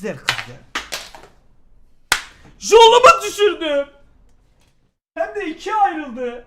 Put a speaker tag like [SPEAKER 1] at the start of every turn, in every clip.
[SPEAKER 1] Güzel kız ya. Jolumu düşürdüm. Hem de ikiye ayrıldı.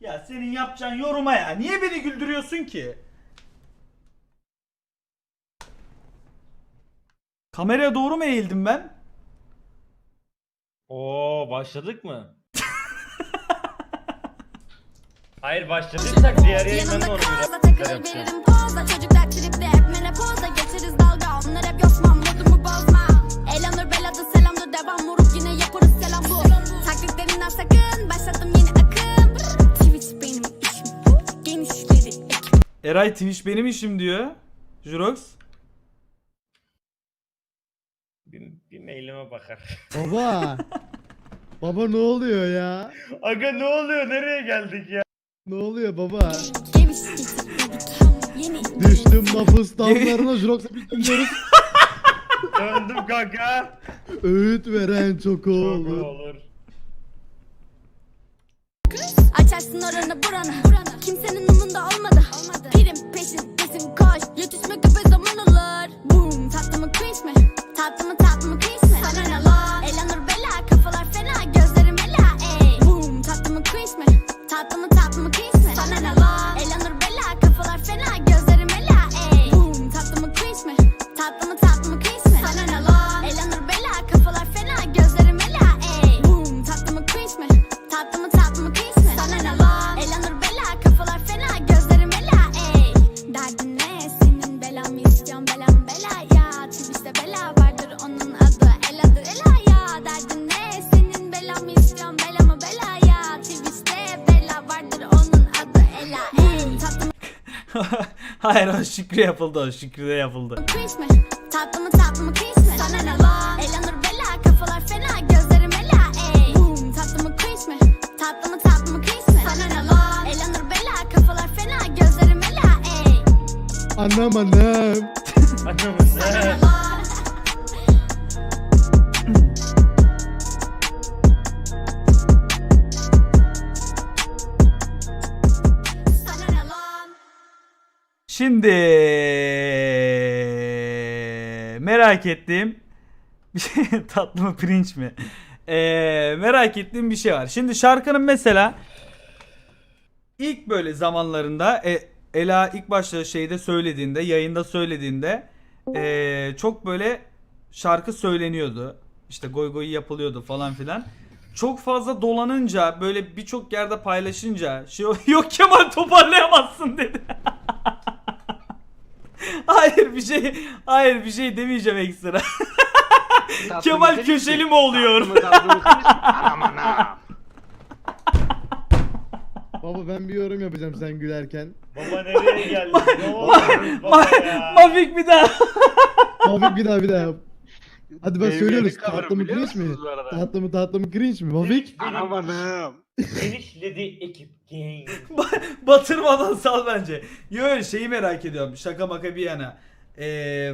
[SPEAKER 1] Ya senin yapacağın yoruma ya. Niye beni güldürüyorsun ki? Kameraya doğru mu eğildim ben?
[SPEAKER 2] Oo başladık mı? Hayır başladıysak diğer da onu biraz
[SPEAKER 3] veririm poza Geçeriz dalga onlar hep yosmam modumu bozma Elanur beladı selamdır devam moruk yine yaparız selam bu Taklitlerinden sakın başlattım yeni akım Twitch benim işim Genişleri ekip
[SPEAKER 1] Eray Twitch benim işim diyor. Jurox.
[SPEAKER 2] Bir, bir mailime bakar.
[SPEAKER 4] Baba. baba ne oluyor ya?
[SPEAKER 2] Aga ne oluyor? Nereye geldik ya?
[SPEAKER 4] Ne oluyor baba? Düştüm nafız damlarına Jirox'a biz dönüyoruz.
[SPEAKER 2] Döndüm kanka.
[SPEAKER 4] Öğüt veren çok
[SPEAKER 2] Çok
[SPEAKER 4] olur.
[SPEAKER 2] olur.
[SPEAKER 3] Açarsın oranı buranı Kimsenin umunda olmadı Pirim peşin peşin koş Yetişmek mı cringe mi? Sana ne lan? Elanur bela kafalar fena gözlerim ela ey Boom tatlı mı cringe mi? Tatlı mı tatlı mı cringe mi? Sana ne lan? Elanur bela kafalar fena gözlerim ela ey Derdin ne senin belan mı istiyorsun belam bela ya Twitch'te bela vardır onun adı Eladır ela ya Derdin ne senin belan mı istiyorsun bela ya Twitch'te bela vardır onun adı ela Hey tatlı mı
[SPEAKER 1] Hayır o Şükrü yapıldı o Şükrü'de yapıldı.
[SPEAKER 3] cringe mi? Tatlı mı tatlı mı cringe mi? Sana ne lan? Elanur bela kafalar fena gözlerim ela ey Boom tatlı mı cringe mi? Tatlı mı tatlı mı cringe mi? Sana ne lan? Elanur bela kafalar fena gözlerim ela ey
[SPEAKER 4] Anam anam.
[SPEAKER 3] Ne lan?
[SPEAKER 1] Şimdi merak ettiğim bir şey tatlı mı pirinç mi? Ee, merak ettiğim bir şey var. Şimdi şarkının mesela ilk böyle zamanlarında e, Ela ilk başta şeyde söylediğinde, yayında söylediğinde ee, çok böyle şarkı söyleniyordu. İşte goy goy yapılıyordu falan filan. Çok fazla dolanınca böyle birçok yerde paylaşınca şey yok Kemal toparlayamazsın dedi. hayır bir şey hayır bir şey demeyeceğim ekstra. Kemal köşeli mi oluyor?
[SPEAKER 4] Baba ben bir yorum yapacağım sen gülerken.
[SPEAKER 2] Baba nereye geldik? Ne oluyor baba ya?
[SPEAKER 1] Mafik bir daha.
[SPEAKER 4] Mafik bir daha bir daha yap. Hadi bak
[SPEAKER 5] Benim
[SPEAKER 4] söylüyoruz.
[SPEAKER 5] yeni
[SPEAKER 4] Tatlı mı
[SPEAKER 5] biliyor
[SPEAKER 4] cringe mi?
[SPEAKER 5] musunuz bu arada?
[SPEAKER 4] Tatlı mı tatlı mı cringe mi? Mafik?
[SPEAKER 5] Anam anam.
[SPEAKER 2] Enişledi ekip gang.
[SPEAKER 1] Batırmadan sal bence. Yo şeyi merak ediyorum. Şaka maka bir yana. Ee,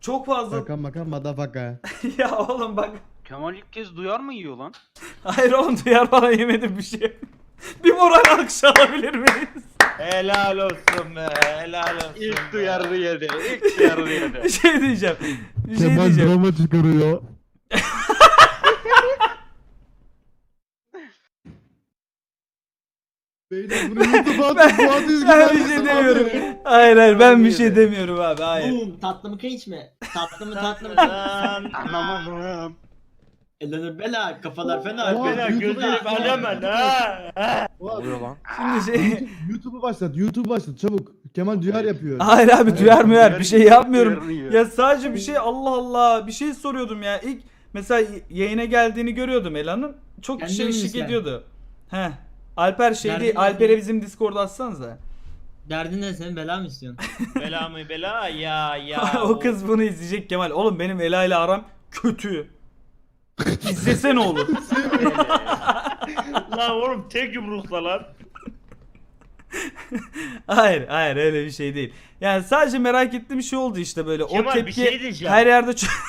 [SPEAKER 1] çok fazla
[SPEAKER 4] Bakan bakan madafaka.
[SPEAKER 1] ya oğlum bak.
[SPEAKER 5] Kemal ilk kez duyar mı yiyor lan?
[SPEAKER 1] Hayır oğlum duyar bana yemedim bir şey. bir moral alkış alabilir miyiz?
[SPEAKER 2] Helal olsun be. Helal olsun.
[SPEAKER 5] İlk duyarlı yedi. İlk duyarlı yedi.
[SPEAKER 1] bir şey diyeceğim. Bir şey
[SPEAKER 4] Kemal
[SPEAKER 1] diyeceğim.
[SPEAKER 4] drama çıkarıyor. Beyler bunu YouTube'a atın.
[SPEAKER 1] Ben,
[SPEAKER 4] Fuat Üzgün
[SPEAKER 1] ben bir şey demiyorum. Hayır hayır ben bir şey demiyorum abi hayır.
[SPEAKER 6] Boom, tatlı mı cringe mi? Tatlı mı tatlı mı?
[SPEAKER 2] Lan.
[SPEAKER 5] Anam.
[SPEAKER 6] Elanur bela kafalar fena.
[SPEAKER 4] Oha,
[SPEAKER 2] Bela gözlerim alemen ha. ha.
[SPEAKER 4] Fuat,
[SPEAKER 1] Şimdi şey
[SPEAKER 4] YouTube- YouTube'u başlat. YouTube başlat çabuk. Kemal duyar yapıyor.
[SPEAKER 1] Hayır abi duyar mı yer bir şey yapmıyorum. Ya sadece bir şey Allah Allah bir şey soruyordum ya. İlk mesela yayına geldiğini görüyordum Ela'nın. Çok şey eşlik ediyordu. Heh. Alper şey
[SPEAKER 6] Nerede?
[SPEAKER 1] Alper'e bizim Discord'a atsanıza.
[SPEAKER 6] Derdin ne senin bela mı istiyorsun?
[SPEAKER 2] Bela mı bela ya ya.
[SPEAKER 1] o kız bunu izleyecek Kemal. Oğlum benim Ela ile aram kötü. İzlese ne olur?
[SPEAKER 2] Lan oğlum tek yumrukla lan.
[SPEAKER 1] hayır, hayır öyle bir şey değil. Yani sadece merak ettiğim şey oldu işte böyle.
[SPEAKER 2] Kemal,
[SPEAKER 1] o
[SPEAKER 2] bir
[SPEAKER 1] tepki
[SPEAKER 2] şey diyeceğim.
[SPEAKER 1] her yerde çok...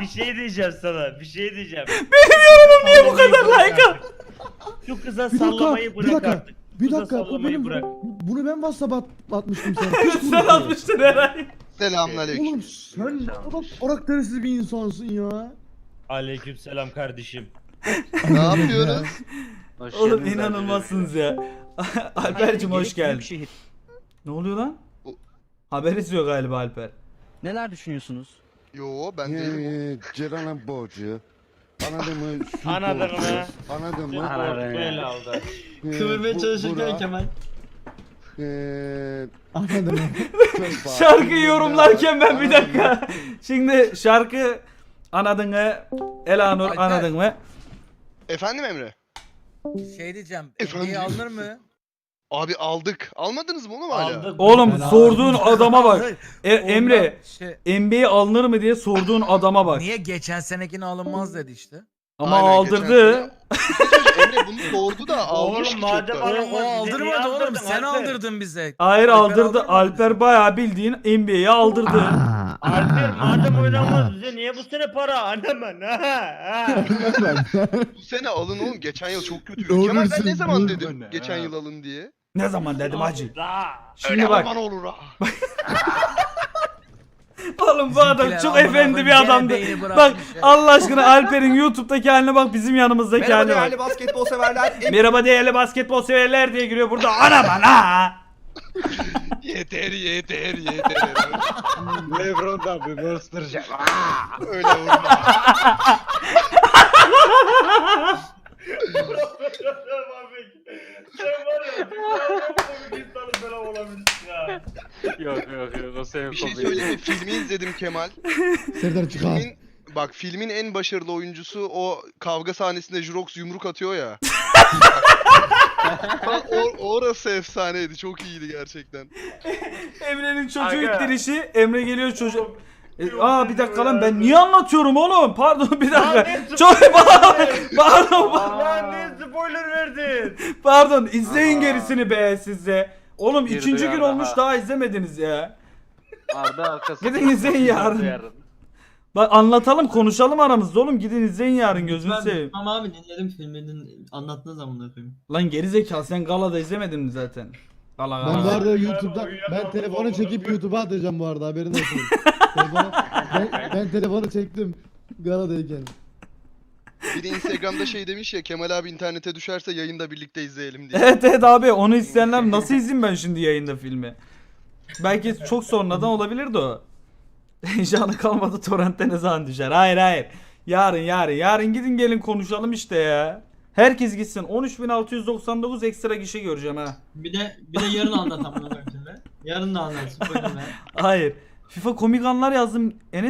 [SPEAKER 2] Bir şey diyeceğim sana. Bir şey diyeceğim.
[SPEAKER 1] Benim yorumum niye bu kadar like
[SPEAKER 2] Şu kıza
[SPEAKER 4] Bir dakika,
[SPEAKER 2] sallamayı
[SPEAKER 4] bir
[SPEAKER 2] bırak
[SPEAKER 4] dakika.
[SPEAKER 2] artık.
[SPEAKER 4] Bir
[SPEAKER 2] Kıza
[SPEAKER 4] dakika.
[SPEAKER 2] Sallamayı
[SPEAKER 4] benim,
[SPEAKER 2] bırak.
[SPEAKER 4] bunu ben WhatsApp'a at- atmıştım sana. Hiç
[SPEAKER 1] Sen
[SPEAKER 4] bunu-
[SPEAKER 1] atmıştın herhalde.
[SPEAKER 7] Selamünaleyküm.
[SPEAKER 4] Oğlum sen ne kadar karaktersiz bir insansın ya.
[SPEAKER 2] Aleykümselam kardeşim.
[SPEAKER 7] ne yapıyoruz?
[SPEAKER 1] Oğlum inanılmazsınız ya. Alper'cim hoş geldin. Ne oluyor lan?
[SPEAKER 7] O-
[SPEAKER 1] Haberiniz yok galiba Alper.
[SPEAKER 8] Neler düşünüyorsunuz?
[SPEAKER 7] Yo ben değilim.
[SPEAKER 9] Ceren'e borcu. Anladın mı? Su
[SPEAKER 2] Anladın
[SPEAKER 9] borcu.
[SPEAKER 2] mı?
[SPEAKER 9] Anladın mı?
[SPEAKER 2] Böyle aldı.
[SPEAKER 9] Ee,
[SPEAKER 6] Kıvırmaya
[SPEAKER 9] bu-
[SPEAKER 6] çalışırken
[SPEAKER 9] bura,
[SPEAKER 6] Kemal.
[SPEAKER 9] ee,
[SPEAKER 4] Anladın mı?
[SPEAKER 9] çok var.
[SPEAKER 1] Şarkıyı yorumlarken ben bir dakika. Şimdi şarkı anladın mı? Elanur
[SPEAKER 10] Alper.
[SPEAKER 1] anladın mı?
[SPEAKER 7] Efendim Emre?
[SPEAKER 10] Şey diyeceğim.
[SPEAKER 7] Efendim?
[SPEAKER 10] Efendim? alınır mı?
[SPEAKER 7] Abi aldık. Almadınız mı oğlum hala?
[SPEAKER 2] Aldık.
[SPEAKER 1] Oğlum
[SPEAKER 4] Ben
[SPEAKER 1] sorduğun adama bak. E,
[SPEAKER 10] Ondan
[SPEAKER 1] Emre
[SPEAKER 10] Şey,
[SPEAKER 1] NBA alınır mı diye sorduğun adama bak.
[SPEAKER 10] niye geçen senekine alınmaz dedi işte.
[SPEAKER 1] Ama
[SPEAKER 7] Aynen,
[SPEAKER 1] aldırdı.
[SPEAKER 7] geçen sene- Emre bunu sordu da almış
[SPEAKER 2] Oğlum
[SPEAKER 7] ki
[SPEAKER 2] madem
[SPEAKER 7] çoktan.
[SPEAKER 10] O, o aldırmadı oğlum. Sen
[SPEAKER 2] Alper?
[SPEAKER 10] aldırdın bize.
[SPEAKER 1] Hayır
[SPEAKER 10] Alper
[SPEAKER 1] aldırdı. Alper bayağı bildiğin NBA'yi aldırdı.
[SPEAKER 2] Alper madem oynamaz bize niye bu sene para? Anlamam. Ha, ha.
[SPEAKER 7] Bu sene alın oğlum. Geçen yıl çok kötüydü.
[SPEAKER 4] Doğru
[SPEAKER 7] Kemal ben
[SPEAKER 4] diyorsun,
[SPEAKER 7] ne zaman
[SPEAKER 4] doğru.
[SPEAKER 7] dedim geçen yıl alın diye.
[SPEAKER 1] ne zaman dedim hacı. Şimdi
[SPEAKER 7] Öyle
[SPEAKER 1] bak.
[SPEAKER 7] aman olur ha.
[SPEAKER 1] Oğlum bu adam
[SPEAKER 10] Bizimkiler
[SPEAKER 1] çok
[SPEAKER 10] amına
[SPEAKER 1] efendi
[SPEAKER 10] koyayım,
[SPEAKER 1] bir
[SPEAKER 10] gene
[SPEAKER 1] adamdı.
[SPEAKER 10] beyni
[SPEAKER 1] Bak
[SPEAKER 10] ya.
[SPEAKER 1] Allah aşkına Alper'in YouTube'daki haline bak bizim yanımızdaki
[SPEAKER 11] Merhaba
[SPEAKER 1] haline
[SPEAKER 11] değerli
[SPEAKER 1] bak.
[SPEAKER 11] basketbol severler.
[SPEAKER 1] Merhaba değerli basketbol severler diye giriyor burada. Ana bana.
[SPEAKER 7] yeter yeter yeter.
[SPEAKER 5] Lebron'dan bir bastıracak.
[SPEAKER 7] Öyle vurma.
[SPEAKER 2] Sen var ya falan olabilirsin ya.
[SPEAKER 5] Yok yok yok o senin
[SPEAKER 7] Bir şey söyleyeyim mi? Filmi izledim Kemal.
[SPEAKER 4] Serdar çıkar.
[SPEAKER 7] Filmin, bak filmin en başarılı oyuncusu o kavga sahnesinde Jurox yumruk atıyor ya. Bak, or- orası efsaneydi. Çok iyiydi gerçekten.
[SPEAKER 1] Emre'nin çocuğu
[SPEAKER 2] Aga.
[SPEAKER 1] ittirişi. Emre geliyor çocuk. E, aa bir dakika lan ben niye anlatıyorum oğlum? Pardon bir dakika.
[SPEAKER 2] ne
[SPEAKER 1] Çok pardon. Pardon.
[SPEAKER 2] Lan niye spoiler verdin?
[SPEAKER 1] Pardon. izleyin gerisini be size. Oğlum
[SPEAKER 5] Bir
[SPEAKER 1] ikinci
[SPEAKER 5] duyar
[SPEAKER 1] gün
[SPEAKER 5] daha.
[SPEAKER 1] olmuş daha izlemediniz ya.
[SPEAKER 5] Arda arkası.
[SPEAKER 1] Gidin izleyin yarın. Bak anlatalım konuşalım aramızda oğlum gidin izleyin yarın gözünü
[SPEAKER 6] Ben
[SPEAKER 1] seveyim.
[SPEAKER 6] Tamam abi dinledim filminin anlattığı zamanlar koyayım.
[SPEAKER 1] Lan gerizekalı sen galada izlemedin mi zaten? Gala
[SPEAKER 4] Ben bu
[SPEAKER 1] gala.
[SPEAKER 4] arada YouTube'da ben telefonu çekip YouTube'a atacağım bu arada haberin olsun. telefonu, ben, ben telefonu çektim Galada'yken.
[SPEAKER 7] Biri Instagram'da şey demiş ya Kemal abi internete düşerse yayında birlikte izleyelim diye.
[SPEAKER 1] Evet evet abi onu isteyenler nasıl izleyeyim ben şimdi yayında filmi? Belki çok sonradan olabilirdi o. Heyecanı kalmadı torrentte ne zaman düşer? Hayır hayır. Yarın yarın yarın gidin gelin konuşalım işte ya. Herkes gitsin. 13.699 ekstra kişi göreceğim ha.
[SPEAKER 6] Bir de bir de yarın anlat amına koyayım şimdi. Yarın da ver.
[SPEAKER 1] Hayır. FIFA komik anlar yazdım. Enes